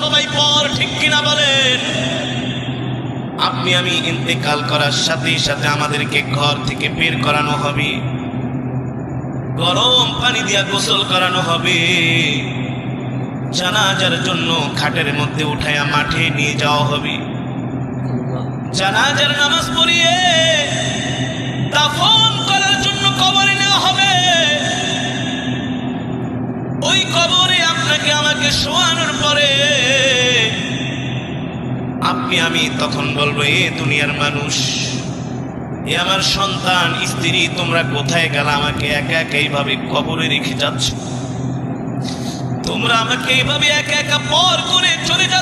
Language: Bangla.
সবাই পর, ঠিক কিনা বলেন? আপনি আমি ইন্তেকাল করার সাথে সাথে আমাদেরকে ঘর থেকে বের করানো হবে। গরম পানি দিয়া গোসল করানো হবে। জানাজার জন্য খাটের মধ্যে উঠায়া মাঠে নিয়ে যাওয়া হবে। জানাজার নামাজ পড়িয়ে দাফন করার জন্য কবরে নেওয়া হবে। ওই কবরে আপনাকে আমাকে শোয়ানোর পরে আপনি, আমি তখন বলব, এ দুনিয়ার মানুষ, এ আমার সন্তান, স্ত্রী, তোমরা কোথায় গেল আমাকে একা একা এইভাবে কবরে রেখে যাচ্ছ? তোমরা আমাকে এইভাবে একা একা পর করে চলে যাচ্ছ?